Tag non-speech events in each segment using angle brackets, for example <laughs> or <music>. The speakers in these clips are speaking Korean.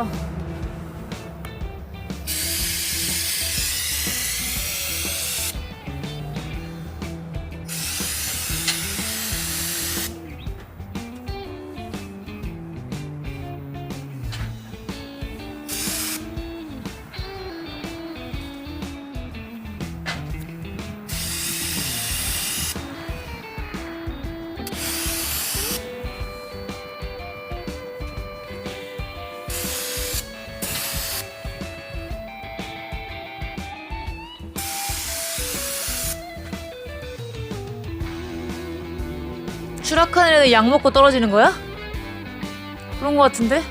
Oh. 추락한 애는 약 먹고 떨어지는 거야? 그런 거 같은데?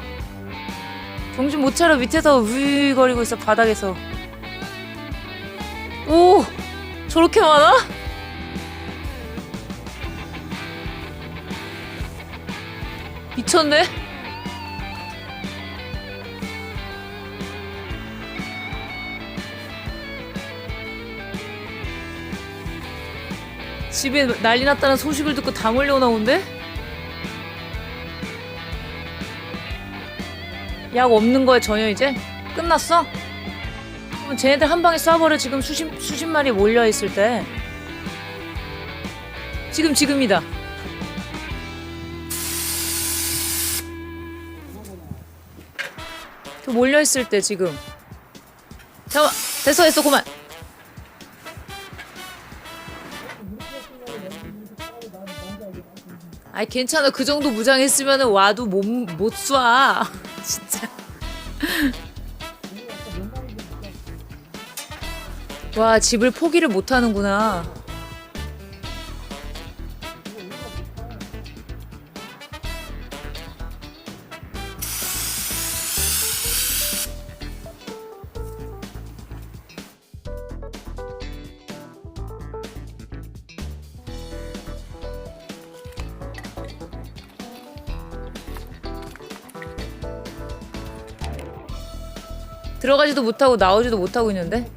정신 못 차려 밑에서 위거리고 있어 바닥에서 오 저렇게 많아? 미쳤네 집에 난리 났다는 소식을 듣고 다 몰려나온대? 약 없는 거야 전혀 이제? 끝났어? 그럼 쟤네들 한 방에 쏴버려 지금 수십, 수십 마리 몰려있을 때 지금 지금이다 그 몰려있을 때 지금 잠깐 됐어 됐어 그만 아이 괜찮아 그 정도 무장했으면 와도 못, 못 쏴. <laughs> 진짜. 와 집을 포기를 못 하는구나. 들어가지도 못하고 나오지도 못하고 있는데?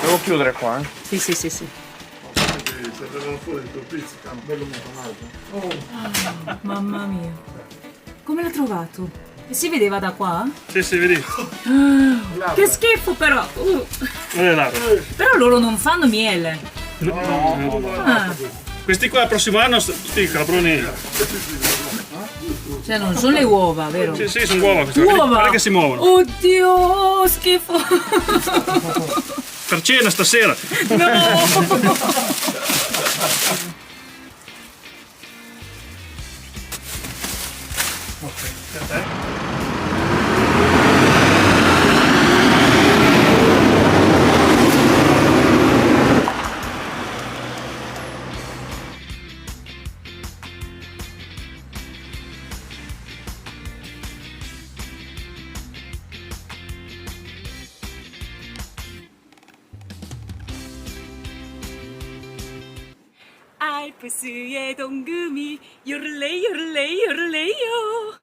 Devo chiudere qua, eh. Sì, sì, sì, sì. Se vengono fuori il tuo pizzica, un bello montonaggio. Mamma mia. Come l'ha trovato? Si vedeva da qua? Sì, sì, vedi. Che schifo però! Uh, Non è là. però loro non fanno miele. Ah, Questi qua il prossimo anno, sti caproni. cioè non sono le uova, vero? Sì, sì, sono uova queste. Uova! Guarda che si muovono. Oddio, schifo! Per cena stasera. No! 알프스의 동금이 요를레 요를레 요를레요